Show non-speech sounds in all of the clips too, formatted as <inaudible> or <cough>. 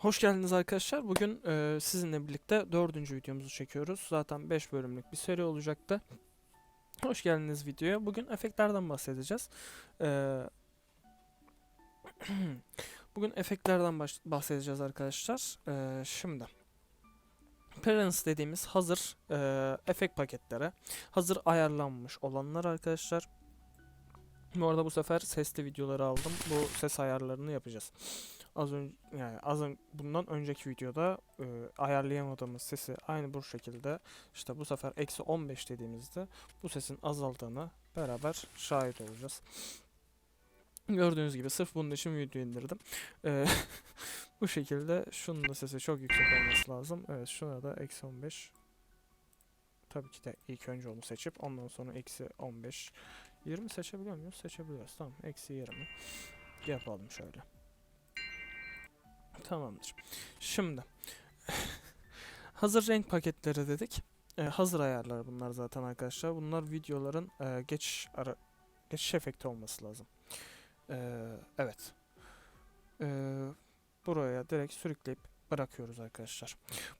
Hoş geldiniz arkadaşlar. Bugün e, sizinle birlikte dördüncü videomuzu çekiyoruz. Zaten 5 bölümlük bir seri olacaktı. Hoş geldiniz videoya. Bugün efektlerden bahsedeceğiz. E, <clears throat> bugün efektlerden bahsedeceğiz arkadaşlar. E, şimdi. Parents dediğimiz hazır e, efekt paketleri. Hazır ayarlanmış olanlar arkadaşlar. Bu arada bu sefer sesli videoları aldım. Bu ses ayarlarını yapacağız. Az önce yani az ön- bundan önceki videoda e, ayarlayamadığımız sesi aynı bu şekilde işte bu sefer eksi 15 dediğimizde bu sesin azaldığını beraber şahit olacağız. Gördüğünüz gibi sırf bunun için video indirdim. E, <laughs> bu şekilde şunun da sesi çok yüksek olması lazım. Evet şuna da eksi 15. Tabii ki de ilk önce onu seçip ondan sonra eksi 15. 20 seçebiliyor muyuz? Seçebiliyoruz. Tamam. Eksi 20. Yapalım şöyle. Tamamdır. Şimdi <laughs> hazır renk paketleri dedik. Ee, hazır ayarlar bunlar zaten arkadaşlar. Bunlar videoların e, geçiş ara geçiş efekti olması lazım. Ee, evet. Ee, buraya direkt sürükleyip bırakıyoruz arkadaşlar.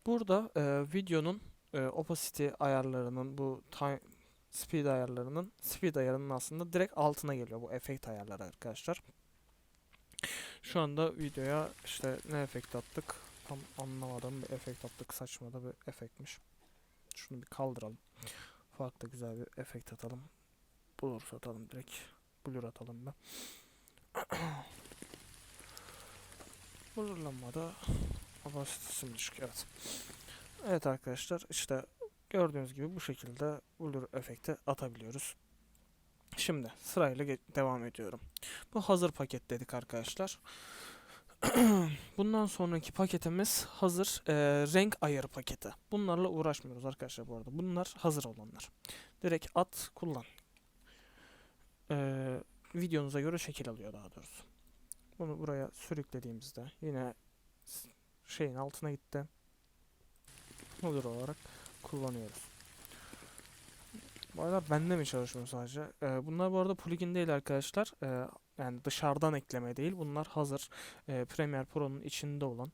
Burada e, videonun e, opacity ayarlarının bu time speed ayarlarının speed ayarının aslında direkt altına geliyor bu efekt ayarları arkadaşlar. Şu anda videoya işte ne efekt attık tam anlamadım bir efekt attık saçma da bir efektmiş. Şunu bir kaldıralım. Farklı güzel bir efekt atalım. Blur atalım direkt. Blur atalım da. <coughs> Blurlanmada opacitesi düşük evet. Evet arkadaşlar işte gördüğünüz gibi bu şekilde blur efekti atabiliyoruz. Şimdi sırayla devam ediyorum. Bu hazır paket dedik arkadaşlar. <clears throat> Bundan sonraki paketimiz hazır e, renk ayarı paketi. Bunlarla uğraşmıyoruz arkadaşlar bu arada. Bunlar hazır olanlar. Direkt at kullan. E, videonuza göre şekil alıyor daha doğrusu. Bunu buraya sürüklediğimizde yine şeyin altına gitti. Olur olarak kullanıyoruz. Bu arada bende mi çalışmıyor sadece? Ee, bunlar bu arada plugin değil arkadaşlar. Ee, yani dışarıdan ekleme değil. Bunlar hazır. Ee, Premiere Pro'nun içinde olan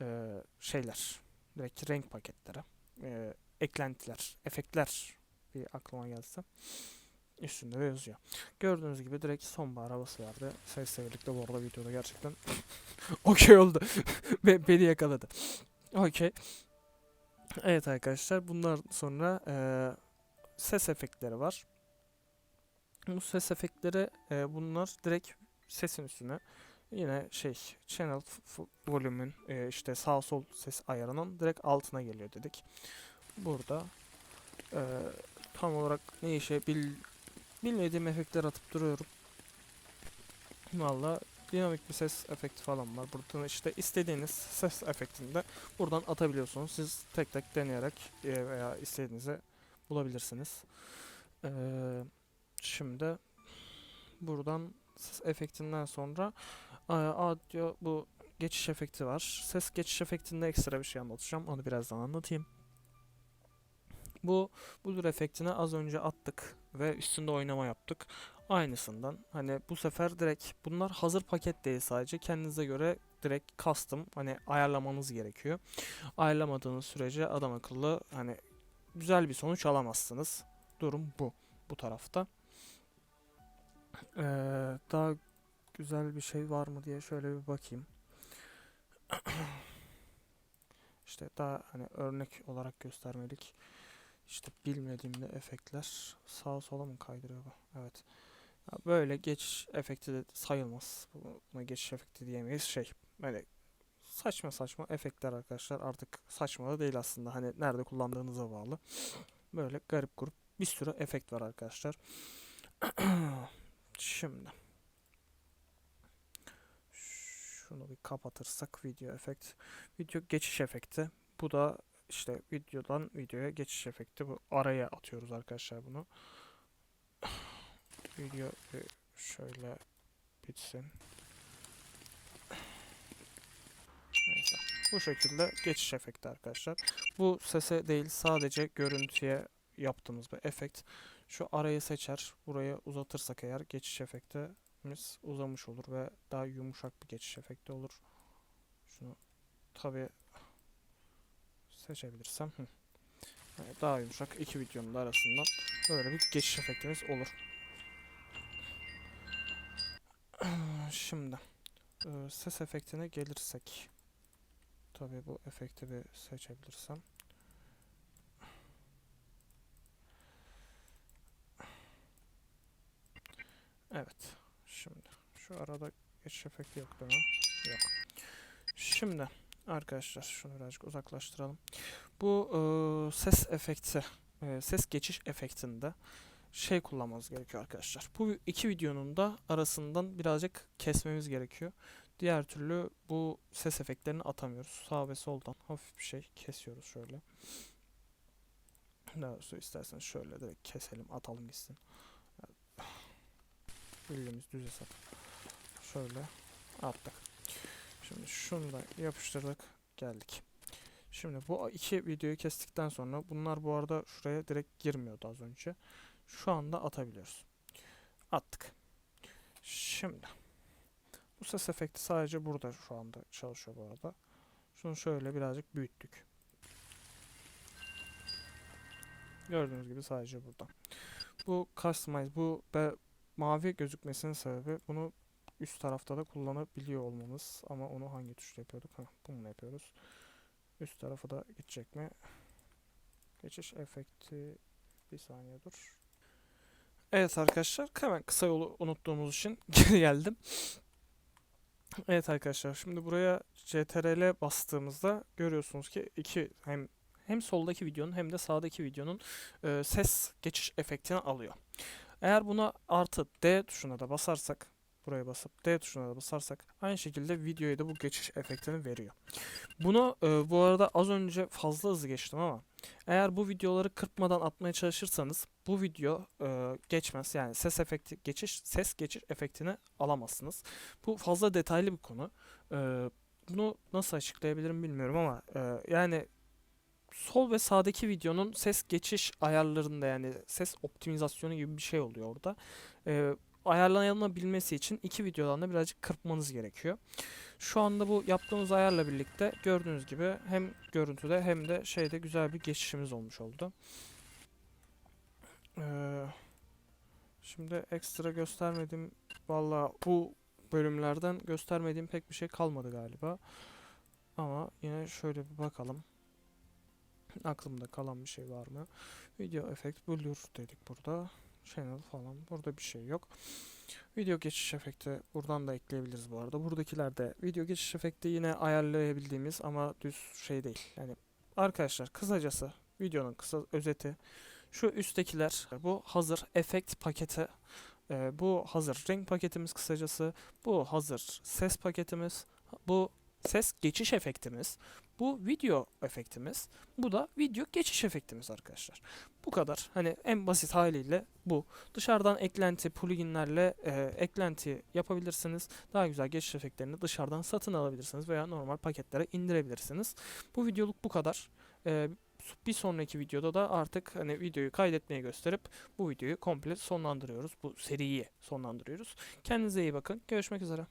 e, şeyler. Direkt renk paketleri. Ee, eklentiler, efektler bir aklıma gelse. Üstünde de yazıyor. Gördüğünüz gibi direkt sonbahar havası verdi. Sesle birlikte bu arada videoda gerçekten <laughs> okey oldu. <laughs> Be- beni yakaladı. Okey. Evet arkadaşlar bunlar sonra e, ses efektleri var. Bu ses efektleri e, bunlar direkt sesin üstüne yine şey channel volume'ün e, işte sağ sol ses ayarının direkt altına geliyor dedik. Burada e, tam olarak ne işe bil, bilmediğim efektler atıp duruyorum. Valla dinamik bir ses efekti falan var. Buradan işte istediğiniz ses efektini de buradan atabiliyorsunuz. Siz tek tek deneyerek e, veya istediğinizi bulabilirsiniz. Ee, şimdi buradan ses efektinden sonra e, audio bu geçiş efekti var. Ses geçiş efektinde ekstra bir şey anlatacağım. Onu birazdan anlatayım. Bu blur efektine az önce attık ve üstünde oynama yaptık. Aynısından hani bu sefer direkt bunlar hazır paket değil sadece kendinize göre direkt custom hani ayarlamanız gerekiyor. Ayarlamadığınız sürece adam akıllı hani güzel bir sonuç alamazsınız. Durum bu. Bu tarafta. Ee, daha güzel bir şey var mı diye şöyle bir bakayım. <clears throat> İşte daha hani örnek olarak göstermelik. İşte bilmediğimde efektler sağa sola mı kaydırıyor bu? Evet. Böyle geçiş efekti de sayılmaz. Bu- Buna geçiş efekti diyemeyiz. Şey böyle saçma saçma efektler arkadaşlar. Artık saçma da değil aslında. Hani nerede kullandığınıza bağlı. Böyle garip grup bir sürü efekt var arkadaşlar. <clears throat> Şimdi şunu bir kapatırsak video efekt. Video geçiş efekti. Bu da işte videodan videoya geçiş efekti. Bu araya atıyoruz arkadaşlar bunu. <clears throat> Video şöyle bitsin. Neyse. Bu şekilde geçiş efekti arkadaşlar. Bu sese değil sadece görüntüye yaptığımız bir efekt. Şu arayı seçer. Burayı uzatırsak eğer geçiş efektimiz uzamış olur ve daha yumuşak bir geçiş efekti olur. Şunu tabi seçebilirsem. Daha yumuşak iki videonun da arasından böyle bir geçiş efektimiz olur. Şimdi ses efektine gelirsek. Tabi bu efekti bir seçebilirsem. Evet. Şimdi şu arada geçiş efekti yok değil mi? Yok. Şimdi arkadaşlar şunu birazcık uzaklaştıralım. Bu e, ses efekti, e, ses geçiş efektinde şey kullanmamız gerekiyor arkadaşlar. Bu iki videonun da arasından birazcık kesmemiz gerekiyor. Diğer türlü bu ses efektlerini atamıyoruz. Sağ ve soldan hafif bir şey kesiyoruz şöyle. Daha doğrusu isterseniz şöyle direkt keselim, atalım gitsin. Bildiğimiz düz hesap. Şöyle attık. Şimdi şunu da yapıştırdık. Geldik. Şimdi bu iki videoyu kestikten sonra bunlar bu arada şuraya direkt girmiyordu az önce. Şu anda atabiliyoruz. Attık. Şimdi bu ses efekti sadece burada şu anda çalışıyor bu arada. Şunu şöyle birazcık büyüttük. Gördüğünüz gibi sadece burada. Bu customize bu mavi gözükmesinin sebebi bunu üst tarafta da kullanabiliyor olmamız. Ama onu hangi tuşla yapıyorduk? Ha, bununla yapıyoruz. Üst tarafı da gidecek mi? Geçiş efekti bir saniye dur. Evet arkadaşlar hemen kısa yolu unuttuğumuz için <laughs> geri geldim. Evet arkadaşlar şimdi buraya CTRL bastığımızda görüyorsunuz ki iki hem hem soldaki videonun hem de sağdaki videonun e, ses geçiş efektini alıyor. Eğer buna artı D tuşuna da basarsak buraya basıp D tuşuna da basarsak aynı şekilde videoya da bu geçiş efektini veriyor. Bunu e, bu arada az önce fazla hızlı geçtim ama eğer bu videoları kırpmadan atmaya çalışırsanız bu video e, geçmez. Yani ses efekti geçiş ses geçiş efektini alamazsınız. Bu fazla detaylı bir konu. E, bunu nasıl açıklayabilirim bilmiyorum ama e, yani sol ve sağdaki videonun ses geçiş ayarlarında yani ses optimizasyonu gibi bir şey oluyor orada. E, ayarlanabilmesi için iki videodan da birazcık kırpmanız gerekiyor. Şu anda bu yaptığımız ayarla birlikte gördüğünüz gibi hem görüntüde hem de şeyde güzel bir geçişimiz olmuş oldu. Ee, şimdi ekstra göstermediğim valla bu bölümlerden göstermediğim pek bir şey kalmadı galiba. Ama yine şöyle bir bakalım. Aklımda kalan bir şey var mı? Video efekt blur dedik burada. Channel falan. Burada bir şey yok. Video geçiş efekti buradan da ekleyebiliriz bu arada. Buradakilerde video geçiş efekti yine ayarlayabildiğimiz ama düz şey değil. Yani arkadaşlar kısacası videonun kısa özeti şu üsttekiler bu hazır efekt paketi. Ee, bu hazır renk paketimiz kısacası. Bu hazır ses paketimiz. Bu ses geçiş efektimiz. Bu video efektimiz. Bu da video geçiş efektimiz arkadaşlar. Bu kadar. Hani en basit haliyle bu. Dışarıdan eklenti pluginlerle e, eklenti yapabilirsiniz. Daha güzel geçiş efektlerini dışarıdan satın alabilirsiniz veya normal paketlere indirebilirsiniz. Bu videoluk bu kadar. E, bir sonraki videoda da artık hani videoyu kaydetmeye gösterip bu videoyu komple sonlandırıyoruz. Bu seriyi sonlandırıyoruz. Kendinize iyi bakın. Görüşmek üzere.